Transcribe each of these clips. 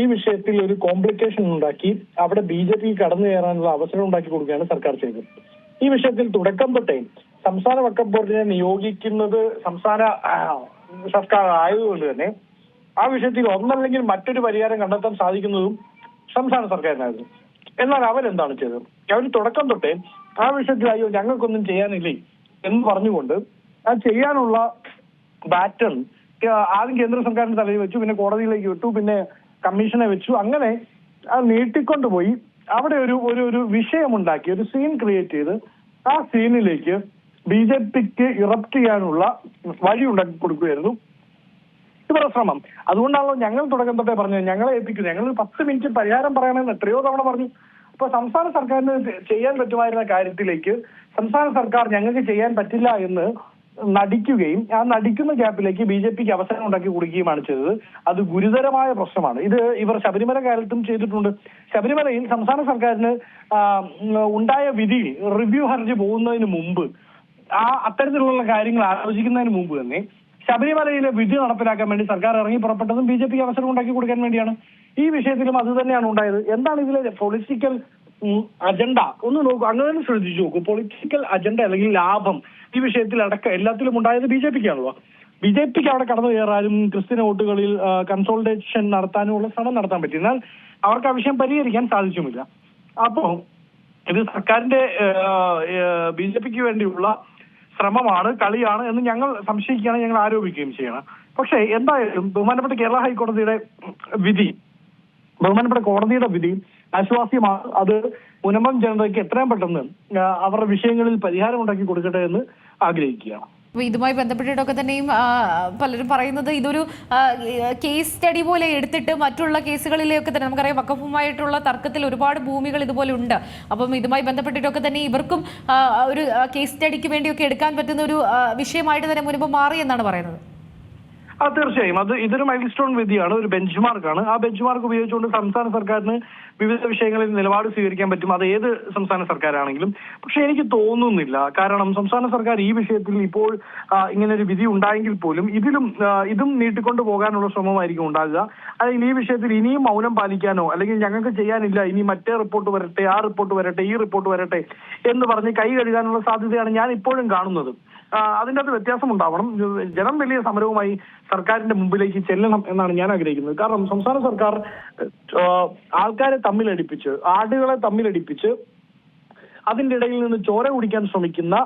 ഈ വിഷയത്തിൽ ഒരു കോംപ്ലിക്കേഷൻ ഉണ്ടാക്കി അവിടെ ബി ജെ പി കടന്നു കയറാനുള്ള അവസരം ഉണ്ടാക്കി കൊടുക്കുകയാണ് സർക്കാർ ചെയ്തത്. ഈ വിഷയത്തിൽ തുടക്കം തൊട്ടേ സംസ്ഥാന വക്കഫ് ബോർഡിനെ നിയോഗിക്കുന്നത് സംസ്ഥാന സർക്കാർ ആയതുകൊണ്ട് തന്നെ ആ വിഷയത്തിൽ ഒന്നല്ലെങ്കിൽ മറ്റൊരു പരിഹാരം കണ്ടെത്താൻ സാധിക്കുന്നതും സംസ്ഥാന സർക്കാരിനായിരുന്നു. എന്നാൽ അവരെന്താണ് ചെയ്തത്? അവർ തുടക്കം തൊട്ടേ ആ വിഷയത്തിൽ അയ്യോ ഞങ്ങൾക്കൊന്നും ചെയ്യാനില്ലേ എന്ന് പറഞ്ഞുകൊണ്ട് ആ ചെയ്യാനുള്ള ബാറ്റൺ ആദ്യം കേന്ദ്ര സർക്കാരിന്റെ തലയിൽ വെച്ചു പിന്നെ കോടതിയിലേക്ക് വിട്ടു പിന്നെ കമ്മീഷനെ വെച്ചു. അങ്ങനെ അത് നീട്ടിക്കൊണ്ടുപോയി അവിടെ ഒരു ഒരു ഒരു വിഷയമുണ്ടാക്കി ഒരു സീൻ ക്രിയേറ്റ് ചെയ്ത് ആ സീനിലേക്ക് ബി ജെ പിക്ക് ഇറപ്റ്റ് ചെയ്യാനുള്ള വഴി ഉണ്ടാക്കി കൊടുക്കുകയായിരുന്നു. ഇവരുടെ ശ്രമം. അതുകൊണ്ടാണല്ലോ ഞങ്ങൾ തുടക്കം തൊട്ടേ പറഞ്ഞത്. ഞങ്ങളെ ഏൽപ്പിക്കുന്നു ഞങ്ങൾ പത്ത് മിനിറ്റ് പരിഹാരം പറയണമെന്ന് എത്രയോ തവണ പറഞ്ഞു. അപ്പൊ സംസ്ഥാന സർക്കാരിന് ചെയ്യാൻ പറ്റുമായിരുന്ന കാര്യത്തിലേക്ക് സംസ്ഥാന സർക്കാർ ഞങ്ങൾക്ക് ചെയ്യാൻ പറ്റില്ല എന്ന് നടിക്കുകയും ആ നടിക്കുന്ന ഗ്യാപ്പിലേക്ക് ബി ജെ പിക്ക് അവസരം ഉണ്ടാക്കി കൊടുക്കുകയുമാണ് ചെയ്തത്. അത് ഗുരുതരമായ പ്രശ്നമാണ്. ഇത് ഇവർ ശബരിമല കാലത്തും ചെയ്തിട്ടുണ്ട്. ശബരിമലയിൽ സംസ്ഥാന സർക്കാരിന് ഉണ്ടായ വിധി റിവ്യൂ ഹർജി പോകുന്നതിന് മുമ്പ് ആ അത്തരത്തിലുള്ള കാര്യങ്ങൾ ആലോചിക്കുന്നതിന് മുമ്പ് തന്നെ ശബരിമലയിലെ വിധി നടപ്പിലാക്കാൻ വേണ്ടി സർക്കാർ ഇറങ്ങി പുറപ്പെട്ടതും ബി ജെ പിക്ക് അവസരം ഉണ്ടാക്കി കൊടുക്കാൻ വേണ്ടിയാണ്. ഈ വിഷയത്തിലും അത് തന്നെയാണ് ഉണ്ടായത്. എന്താണ് ഇതിലെ പൊളിറ്റിക്കൽ അജണ്ട ഒന്ന് നോക്കൂ അങ്ങനെ തന്നെ ശ്രദ്ധിച്ചു നോക്കൂ. പൊളിറ്റിക്കൽ അജണ്ട അല്ലെങ്കിൽ ലാഭം ഈ വിഷയത്തിൽ അടക്കം എല്ലാത്തിലും ഉണ്ടായത് ബി ജെ പിക്കാണല്ലോ. ബി ജെ പിക്ക് അവിടെ കടന്നു കയറാനും ക്രിസ്ത്യൻ വോട്ടുകളിൽ കൺസോൾട്ടേഷൻ നടത്താനുമുള്ള ശ്രമം നടത്താൻ പറ്റി. എന്നാൽ അവർക്ക് ആ വിഷയം പരിഹരിക്കാൻ സാധിച്ചുമില്ല. അപ്പോ ഇത് സർക്കാരിന്റെ ബി ജെ പിക്ക് വേണ്ടിയുള്ള ശ്രമമാണ് കളിയാണ് എന്ന് ഞങ്ങൾ സംശയിക്കുകയാണ് ഞങ്ങൾ ആരോപിക്കുകയും ചെയ്യണം. പക്ഷേ എന്തായാലും ബഹുമാനപ്പെട്ട കേരള ഹൈക്കോടതിയുടെ വിധി ബഹുമാനപ്പെട്ട കോടതിയുടെ വിധി ആശ്വാസ്യമാണ് അത് മുനമ്പം ജനതയ്ക്ക് എത്രയും പെട്ടെന്ന് അവരുടെ വിഷയങ്ങളിൽ പരിഹാരം ഉണ്ടാക്കി കൊടുക്കട്ടെ എന്ന് ആഗ്രഹിക്കുകയാണ്. അപ്പോൾ ഇതുമായി ബന്ധപ്പെട്ടിട്ടൊക്കെ തന്നെയും പലരും പറയുന്നത് ഇതൊരു കേസ് സ്റ്റഡി പോലെ എടുത്തിട്ട് മറ്റുള്ള കേസുകളിലേക്ക് തന്നെ നമുക്കറിയാം വക്കഫുമായിട്ടുള്ള തർക്കത്തിൽ ഒരുപാട് ഭൂമികൾ ഇതുപോലെ ഉണ്ട്. അപ്പം ഇതുമായി ബന്ധപ്പെട്ടിട്ടൊക്കെ തന്നെ ഇവർക്കും ഒരു കേസ് സ്റ്റഡിക്ക് വേണ്ടിയൊക്കെ എടുക്കാൻ പറ്റുന്ന ഒരു വിഷയമായിട്ട് തന്നെ മുൻപ് മാറി എന്നാണ് പറയുന്നത്. ആ തീർച്ചയായും. അത് ഇതൊരു മൈൽ സ്റ്റോൺ വിധിയാണ് ഒരു ബെഞ്ച് മാർക്കാണ് ആ ബെഞ്ച് മാർക്ക് ഉപയോഗിച്ചുകൊണ്ട് സംസ്ഥാന സർക്കാരിന് വിവിധ വിഷയങ്ങളിൽ നിലപാട് സ്വീകരിക്കാൻ പറ്റും. അത് ഏത് സംസ്ഥാന സർക്കാരാണെങ്കിലും. പക്ഷെ എനിക്ക് തോന്നുന്നില്ല. കാരണം സംസ്ഥാന സർക്കാർ ഈ വിഷയത്തിൽ ഇപ്പോൾ ഇങ്ങനെ ഒരു വിധി ഉണ്ടായെങ്കിൽ പോലും ഇതിലും ഇതും നീട്ടിക്കൊണ്ടു പോകാനുള്ള ശ്രമമായിരിക്കും ഉണ്ടാകുക. അല്ലെങ്കിൽ ഈ വിഷയത്തിൽ ഇനിയും മൗനം പാലിക്കാനോ അല്ലെങ്കിൽ ഞങ്ങൾക്ക് ചെയ്യാനില്ല ഇനി മറ്റേ റിപ്പോർട്ട് വരട്ടെ ആ റിപ്പോർട്ട് വരട്ടെ ഈ റിപ്പോർട്ട് വരട്ടെ എന്ന് പറഞ്ഞ് കൈ കഴുകാനുള്ള സാധ്യതയാണ് ഞാൻ ഇപ്പോഴും കാണുന്നത് അതിന്റെ അത് വ്യത്യാസം ഉണ്ടാവണം ജനം വലിയ സമരവുമായി സർക്കാരിന്റെ മുമ്പിലേക്ക് ചെല്ലണം എന്നാണ് ഞാൻ ആഗ്രഹിക്കുന്നത്. കാരണം സംസ്ഥാന സർക്കാർ ആൾക്കാരെ തമ്മിലടിപ്പിച്ച് ആടുകളെ തമ്മിലടിപ്പിച്ച് അതിന്റെ ഇടയിൽ നിന്ന് ചോര കുടിക്കാൻ ശ്രമിക്കുന്ന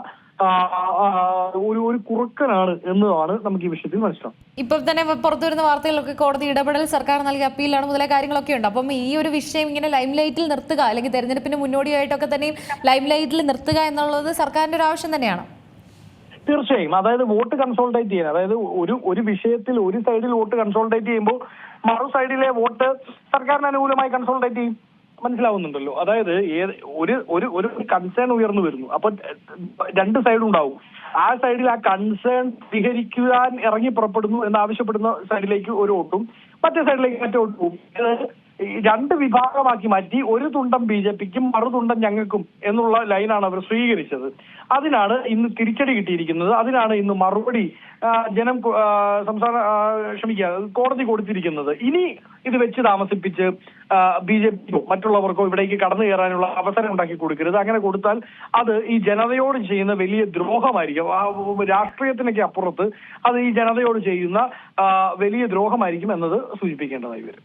ഒരു ഒരു കുറുക്കനാണ് എന്നതാണ് നമുക്ക് ഈ വിഷയത്തിൽ മനസ്സിലാവും ഇപ്പൊ തന്നെ പുറത്തു വരുന്ന വാർത്തകളിലൊക്കെ കോടതി ഇടപെടൽ സർക്കാർ നൽകിയ അപ്പീലാണ് മുതലായ കാര്യങ്ങളൊക്കെ ഉണ്ട്. അപ്പം ഈ ഒരു വിഷയം ഇങ്ങനെ ലൈം ലൈറ്റിൽ നിർത്തുക അല്ലെങ്കിൽ തെരഞ്ഞെടുപ്പിന് മുന്നോടിയായിട്ടൊക്കെ തന്നെയും ലൈം ലൈറ്റിൽ നിർത്തുക എന്നുള്ളത് സർക്കാരിന്റെ ഒരു ആവശ്യം തന്നെയാണ്. തീർച്ചയായും. അതായത് വോട്ട് കൺസോൾട്ടേറ്റ് ചെയ്യാൻ. അതായത് ഒരു ഒരു വിഷയത്തിൽ ഒരു സൈഡിൽ വോട്ട് കൺസോൾട്ടേറ്റ് ചെയ്യുമ്പോൾ മറു സൈഡിലെ വോട്ട് സർക്കാരിന് അനുകൂലമായി കൺസോൾട്ടേറ്റ് ചെയ്യും. മനസ്സിലാവുന്നുണ്ടല്ലോ. അതായത് ഏത് ഒരു ഒരു ഒരു കൺസേൺ ഉയർന്നു വരുന്നു. അപ്പൊ രണ്ട് സൈഡും ഉണ്ടാവും. ആ സൈഡിൽ ആ കൺസേൺ പരിഹരിക്കുവാൻ ഇറങ്ങി പുറപ്പെടുന്നു എന്ന് ആവശ്യപ്പെടുന്ന സൈഡിലേക്ക് ഒരു വോട്ടും മറ്റേ സൈഡിലേക്ക് മറ്റേ വോട്ടും രണ്ട് വിഭാഗമാക്കി മാറ്റി ഒരു തുണ്ടം ബി ജെ പിക്കും മറുതുണ്ടം ഞങ്ങൾക്കും എന്നുള്ള ലൈനാണ് അവർ സ്വീകരിച്ചത്. അതിനാണ് ഇന്ന് തിരിച്ചടി കിട്ടിയിരിക്കുന്നത്. അതിനാണ് ഇന്ന് മറുപടി ജനം സംസ്ഥാന ക്ഷമിക്കുക കോടതി കൊടുത്തിരിക്കുന്നത്. ഇനി ഇത് വെച്ച് താമസിപ്പിച്ച് ബി ജെ പിക്കോ മറ്റുള്ളവർക്കോ ഇവിടേക്ക് കടന്നു കയറാനുള്ള അവസരം ഉണ്ടാക്കി കൊടുക്കരുത്. അങ്ങനെ കൊടുത്താൽ അത് ഈ ജനതയോട് ചെയ്യുന്ന വലിയ ദ്രോഹമായിരിക്കും. രാഷ്ട്രീയത്തിനൊക്കെ അപ്പുറത്ത് അത് ഈ ജനതയോട് ചെയ്യുന്ന വലിയ ദ്രോഹമായിരിക്കും എന്നത് സൂചിപ്പിക്കേണ്ടതായി വരും.